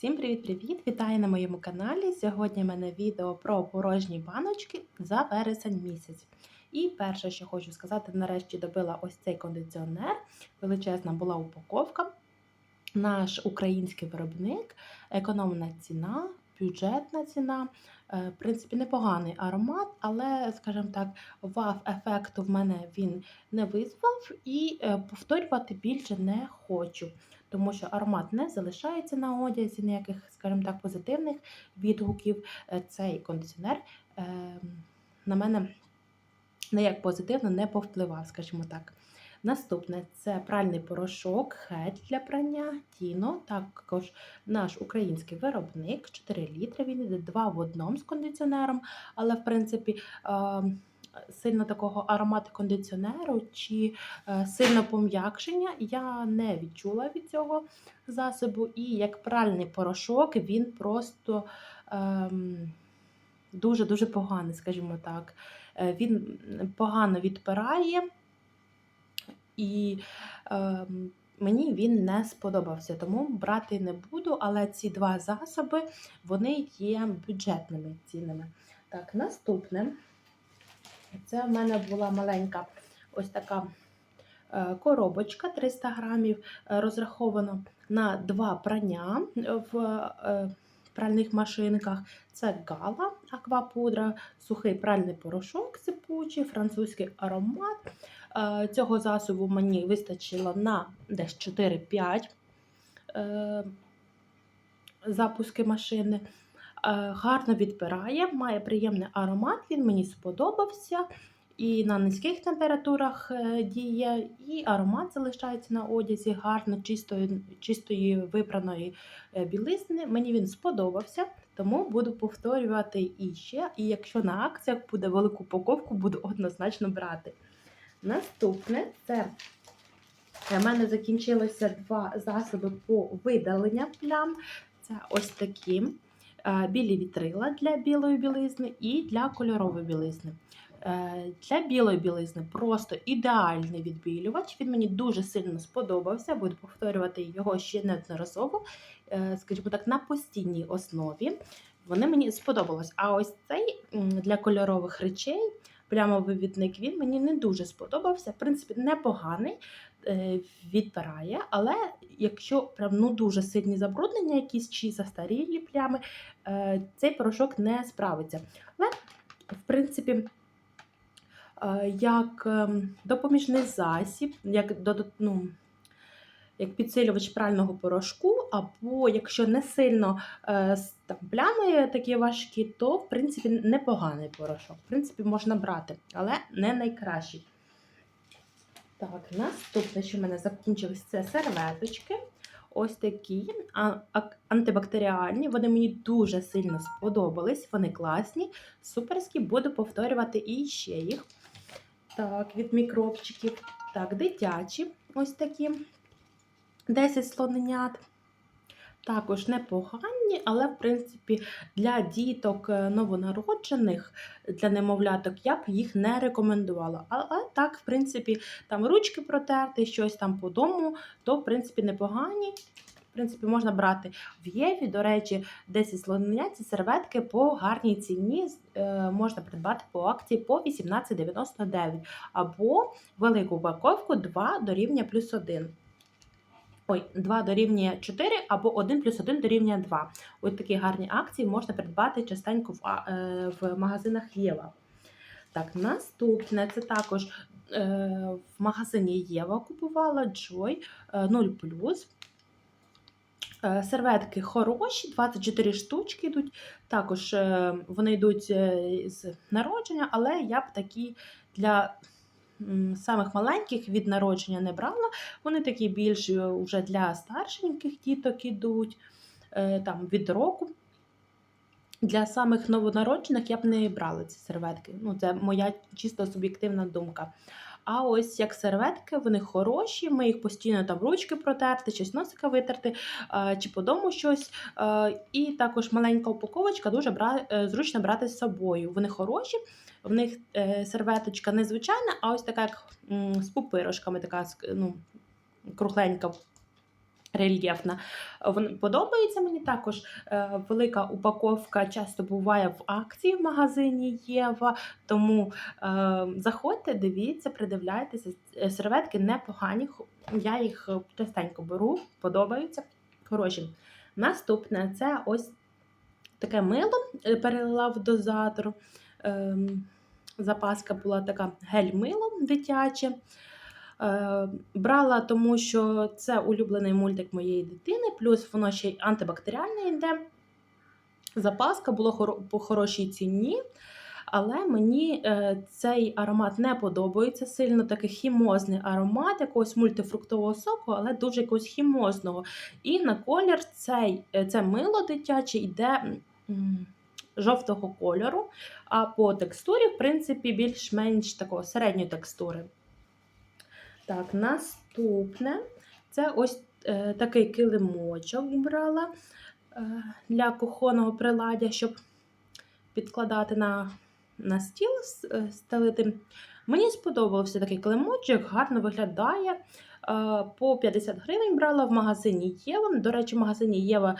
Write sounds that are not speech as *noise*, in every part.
Всім привіт-привіт! Вітаю на моєму каналі. Сьогодні в мене відео про порожні баночки за вересень місяць. І перше, що хочу сказати, нарешті добила ось цей кондиціонер. Величезна була упаковка. Наш український виробник, економна ціна, бюджетна ціна. Е, В принципі, непоганий аромат, але, скажімо так, вав-ефекту в мене він не визвав і е, повторювати більше не хочу тому що аромат не залишається на одязі, ніяких, скажімо так, позитивних відгуків. Е, Цей кондиціонер е, на мене ніяк позитивно не повпливав, скажімо так. Наступне це пральний порошок, хет для прання, тіно, також наш український виробник, 4 літри. Він йде 2 в одному з кондиціонером, але в принципі. Сильно такого аромату кондиціонеру чи е, сильно пом'якшення я не відчула від цього засобу. І як пральний порошок, він просто ем, дуже-дуже поганий, скажімо так. Е, Він погано відпирає, і ем, мені він не сподобався, тому брати не буду. Але ці два засоби вони є бюджетними цінами. Так, наступне. Це в мене була маленька ось така е, коробочка 300 грамів, е, розраховано на два прання в е, пральних машинках. Це гала, аквапудра, сухий пральний порошок сипучий, французький аромат. Цього засобу мені вистачило на десь 4-5 запуски машини. Гарно відпирає, має приємний аромат, він мені сподобався. І на низьких температурах е, діє, і аромат залишається на одязі гарно, чистої чистої випраної е, білизни. Мені він сподобався, тому буду повторювати і ще. І якщо на акціях буде велику упаковку, буду однозначно брати. Наступне це в мене закінчилося два засоби по видаленню плям. Це ось такі білі вітрила для білої білизни і для кольорової білизни. Е, для білої білизни просто ідеальний відбілювач. Він мені дуже сильно сподобався, буду повторювати його ще неодноразово, е, скажімо так, на постійній основі. Вони мені сподобалось. А ось цей для кольорових речей, плямовивідник, він мені не дуже сподобався. В принципі, непоганий, е, відпирає, але якщо прям ну дуже сильні забруднення, якісь чи застарілі плями, цей порошок не справиться. Але, в принципі, як ем, допоміжний засіб, як ну, як підсилювач прального порошку, або якщо не сильно е, там, плями такі важкі, то в принципі непоганий порошок. В принципі, можна брати, але не найкращий. Так, наступне, що в мене закінчилось, це серветочки. Ось такі антибактеріальні. Вони мені дуже сильно сподобались. Вони класні, суперські, буду повторювати і ще їх. Так, від мікробчиків. Так, дитячі ось такі 10 слоненят. Також непогані, але, в принципі, для діток е, новонароджених, для немовляток, я б їх не рекомендувала. Але так, в принципі, там ручки протерти, щось там по дому, то, в принципі, непогані. В принципі, можна брати в Єві, до речі, 10 слонення, ці серветки по гарній ціні е, можна придбати по акції по 18,99 або велику упаковку 2 до рівня плюс 1. Ой, 2 дорівнює 4 або 1 плюс 1 дорівнює 2. Ось такі гарні акції можна придбати частенько в е, в магазинах Єва. Так, наступне це також е, в магазині Єва купувала Joy 0. Е, серветки хороші, 24 штучки йдуть. Також вони йдуть з народження, але я б такі для самих маленьких від народження не брала. Вони такі більш вже для старшеньких діток ідуть там від року. Для самих новонароджених я б не брала ці серветки. Ну, Це моя чисто суб'єктивна думка. А ось як серветки, вони хороші, ми їх постійно там ручки протерти, щось носика витерти, чи по дому щось. І також маленька упаковочка дуже бра... Е, зручно брати з собою. Вони хороші, в них е, серветочка незвичайна, а ось така як з пупирошками, така ну, кругленька. Рельєфна. Вон подобається мені також. Е, велика упаковка часто буває в акції в магазині Єва, тому е, заходьте, дивіться, придивляйтеся. Е, серветки непогані. Я їх е, частенько беру, подобаються. Хороші. Наступне це ось таке мило е, перелила в дозатор. Ем, Запаска була така гель-мило дитяче. Е, Брала, тому що це улюблений мультик моєї дитини, плюс воно ще й антибактеріальне йде. Запаска була по хорошій ціні, але мені е, цей аромат не подобається сильно, такий хімозний аромат якогось мультифруктового соку, але дуже якогось хімозного. І на колір цей, е, це мило дитяче йде жовтого кольору, а по текстурі, в принципі, більш-менш такого середньої текстури. Так, наступне це ось е, такий килимочок брала е, для кухонного приладдя, щоб підкладати на, на стіл, е, стелити. Мені сподобався такий килимочок, гарно виглядає. Е, По 50 гривень брала в магазині Єва. До речі, в магазині Єва е,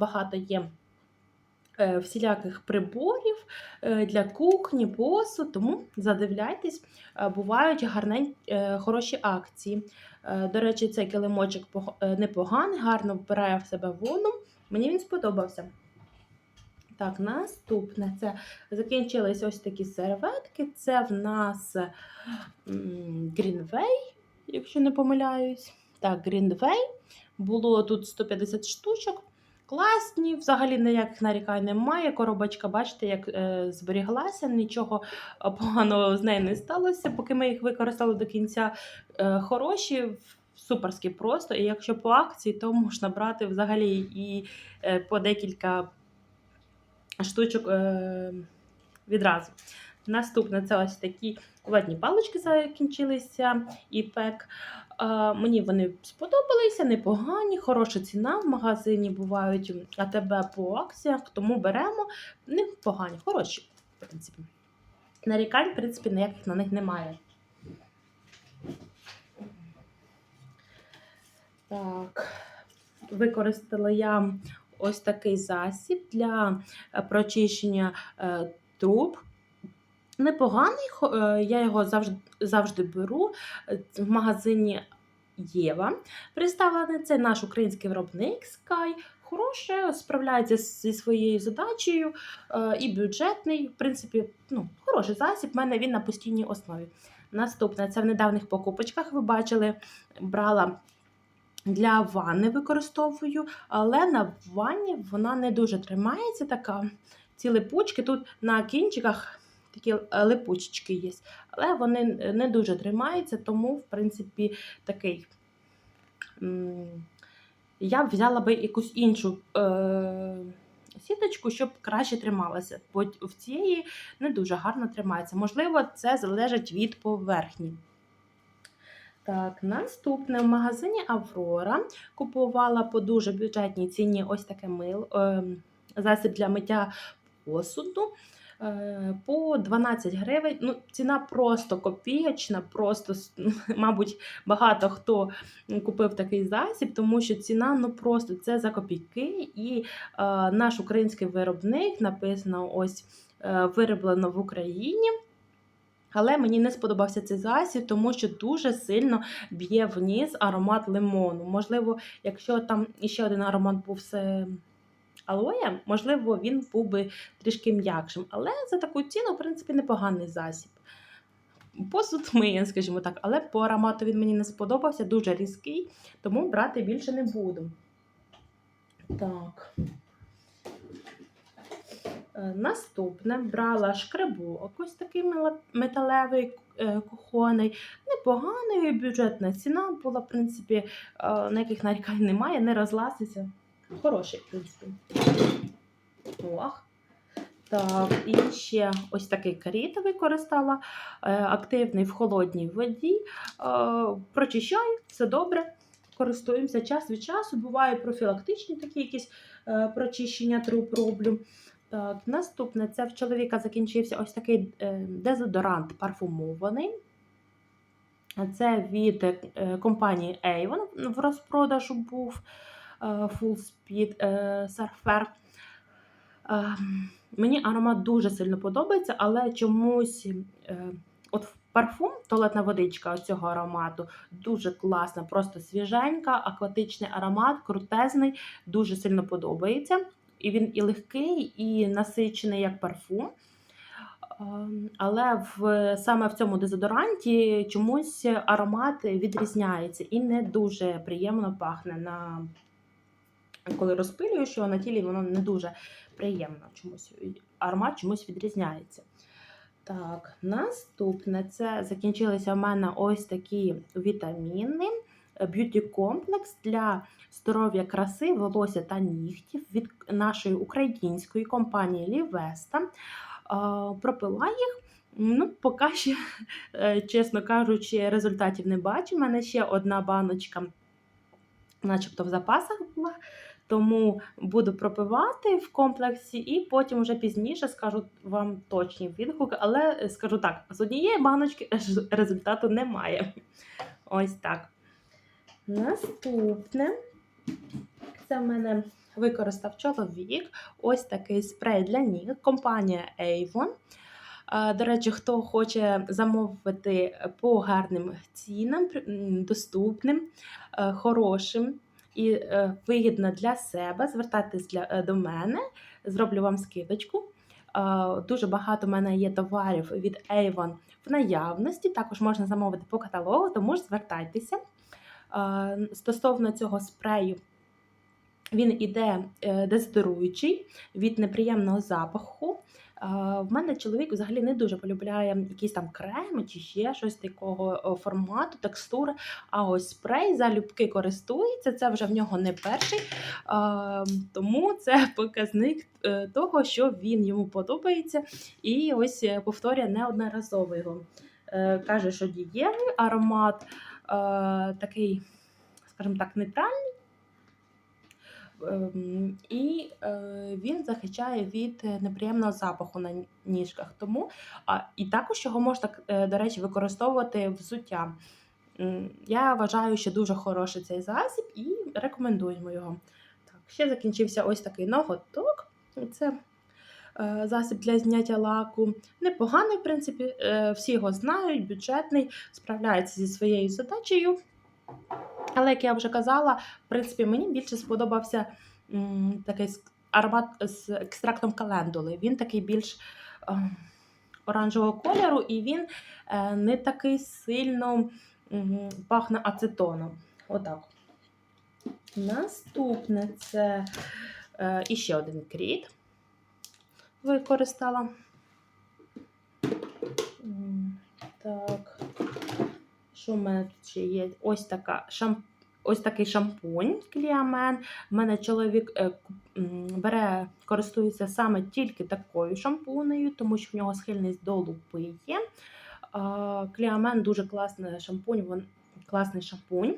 багато є всіляких приборів е, для кухні, посуд, тому задивляйтесь, е, бувають гарнень, е, хороші акції. Е, До речі, цей килимочок е, непоганий, гарно вбирає в себе воду. Мені він сподобався. Так, наступне це закінчились ось такі серветки. Це в нас Greenway, якщо не помиляюсь. Так, Greenway. Було тут 150 штучок. Класні, взагалі ніяких нарікань немає. Коробочка, бачите, як е, зберіглася, нічого поганого з нею не сталося, поки ми їх використали до кінця. Е, хороші, суперські просто. І якщо по акції, то можна брати взагалі і е, по декілька штучок е, відразу. Наступне це ось такі ватні палички закінчилися і пек. Мені вони сподобалися, непогані, хороша ціна в магазині бувають АТБ по акціях, тому беремо. Непогані, хороші, в принципі. Нарікань, в принципі, ніяких на них немає. Так, використала я ось такий засіб для е, прочищення е, труб. Непоганий, е, я його завжди, завжди беру е, в магазині Єва. Представлений це наш український виробник Sky. Хороше, справляється зі своєю задачею е, і бюджетний. В принципі, ну, хороший засіб. У мене він на постійній основі. Наступне це в недавніх покупочках. Ви бачили, брала для ванни використовую, але на ванні вона не дуже тримається така. Ці липучки тут на кінчиках такі е, липучечки є, але вони не дуже тримаються, тому, в принципі, такий. Я взяла би якусь іншу е- сіточку, щоб краще трималася, бо в цієї не дуже гарно тримається. Можливо, це залежить від поверхні. Так, наступне в магазині Аврора купувала по дуже бюджетній ціні ось таке мило, е, засіб для миття посуду. Е, По 12 гривень. Ну, ціна просто копієчна, просто, *laughs* мабуть, багато хто купив такий засіб, тому що ціна ну просто це за копійки. І е, наш український виробник написано ось е, вироблено в Україні. Але мені не сподобався цей засіб, тому що дуже сильно б'є вниз аромат лимону. Можливо, якщо там іще один аромат був з алоє, можливо, він був би трішки м'якшим. Але за таку ціну, в принципі, непоганий засіб. Посуд *laughs* миє, скажімо так, але по аромату він мені не сподобався, дуже різкий, тому брати більше не буду. Так. Е, Наступне брала шкребок, ось такий металевий е, кухонний, непоганий, бюджетна ціна була, в принципі, е, ніяких нарікань немає, не розлазиться. Хороший, в принципі. Ох. Так, і ще ось такий каріт використала, е, активний в холодній воді. Е, Прочищаю, все добре. Користуємося час від часу. Буває профілактичні такі якісь е, прочищення труб роблю. Так, наступне це в чоловіка закінчився ось такий дезодорант парфумований. Це від компанії Avon в розпродажу був Full Speed Surfer. Е, Мені аромат дуже сильно подобається, але чомусь е, от парфум, туалетна водичка цього аромату дуже класна, просто свіженька, акватичний аромат, крутезний, дуже сильно подобається. І він і легкий, і насичений як парфум. Ем, Але в, саме в цьому дезодоранті чомусь аромат відрізняється і не дуже приємно пахне на коли розпилюєш його на тілі, воно не дуже приємно чомусь. Аромат чомусь відрізняється. Так, наступне це закінчилися в мене ось такі вітаміни. Б'юті комплекс для здоров'я краси, волосся та нігтів від нашої української компанії Лівеста. Пропила їх. Ну, поки ще, чесно кажучи, результатів не бачу. У мене ще одна баночка, начебто в запасах була. Тому буду пропивати в комплексі, і потім вже пізніше скажу вам точні відгуки. Але скажу так: з однієї баночки *laughs* результату немає. Ось так. Наступне це в мене використав чоловік. Ось такий спрей для ніг. Компанія Avon. До речі, хто хоче замовити по гарним цінам, доступним, е, хорошим і е, вигідно для себе, звертайтесь для, е, до мене, зроблю вам скидочку. Дуже багато в мене є товарів від Avon в наявності. Також можна замовити по каталогу, тому ж звертайтеся. Стосовно цього спрею, він іде дезодоруючий від неприємного запаху. В мене чоловік взагалі не дуже полюбляє якісь там креми чи ще щось такого формату, текстури. А ось спрей залюбки користується. Це вже в нього не перший. Тому це *laughs* показник е, того, що він йому подобається. І ось е, повторює неодноразово його. Е, каже, що дієвий аромат такий, скажімо так, нейтральний. Ем, і е, він захищає від неприємного запаху на ніжках. Тому і також його можна, е, до речі, використовувати взуття. Я вважаю, що дуже хороший цей засіб і рекомендуємо його. Так, Ще закінчився ось такий ноготок. Це е, засіб для зняття лаку. Непоганий, в принципі, всі його знають, бюджетний, справляється зі своєю задачею. Але, як я вже казала, в принципі, мені більше сподобався м, такий аромат з екстрактом календули. Він такий більш е, оранжевого кольору, і він е, не такий сильно м, пахне ацетоном. Отак. Наступне це е, іще один кріт використала. Так. Що в мене тут ще є? Ось така шамп... Ось такий шампунь Кліамен. У мене чоловік е, бере, користується саме тільки такою шампунею, тому що в нього схильність до лупи є. Кліамен дуже класний шампунь, він класний шампунь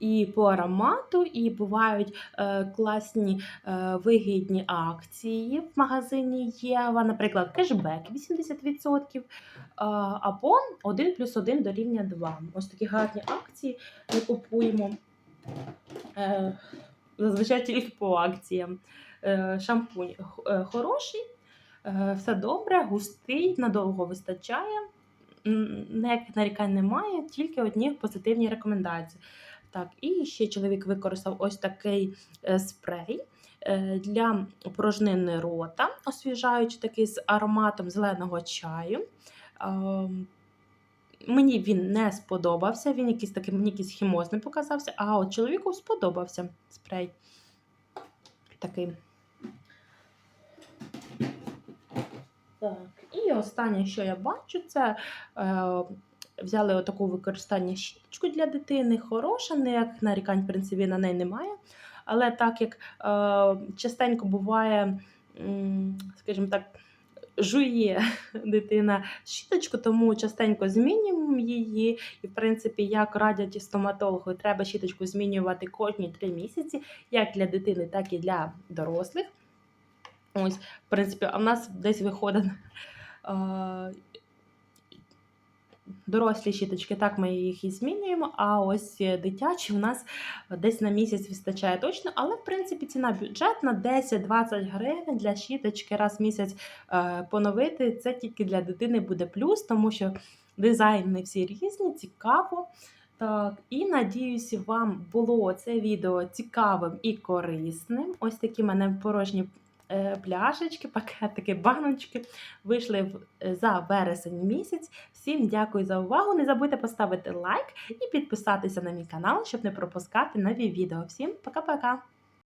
і по аромату, і бувають е, класні е, вигідні акції в магазині Єва, наприклад, кешбек 80%, е, або 1 плюс 1 до рівня 2. Ось такі гарні акції ми купуємо. Зазвичай тільки по акціям. Шампунь хороший, все добре, густий, надовго вистачає. Нарікань немає, тільки одні позитивні рекомендації. Так, І ще чоловік використав ось такий е, спрей е, для порожнини рота, освіжаючи такий з ароматом зеленого чаю. Мені він не сподобався, він якийсь такий, мені якийсь хімозний показався, а от чоловіку сподобався спрей. Такий. Так, і останнє, що я бачу, це е, взяли отаку використання щіточку для дитини, хороша, ніяких нарікань, в принципі, на неї немає. Але так як е, частенько буває, скажімо так, жує *laughs* дитина щіточку, тому частенько змінюємо її. І, в принципі, як радять стоматологи, треба щіточку змінювати кожні три місяці, як для дитини, так і для дорослих. Ось, в принципі, а в нас десь виходить. Е, дорослі щіточки, так ми їх і змінюємо. А ось е, дитячі у нас десь на місяць вистачає точно, але в принципі ціна бюджетна 10-20 гривень для щіточки раз в місяць е, поновити. Це тільки для дитини буде плюс, тому що дизайни всі різні, цікаво. Так, і надіюся, вам було це відео цікавим і корисним. Ось такі мене порожні пляшечки, *laughs* пакетики, баночки вийшли е, за вересень місяць. Всім дякую за увагу. Не забудьте поставити лайк і підписатися на мій канал, щоб не пропускати нові відео. Всім пока-пока!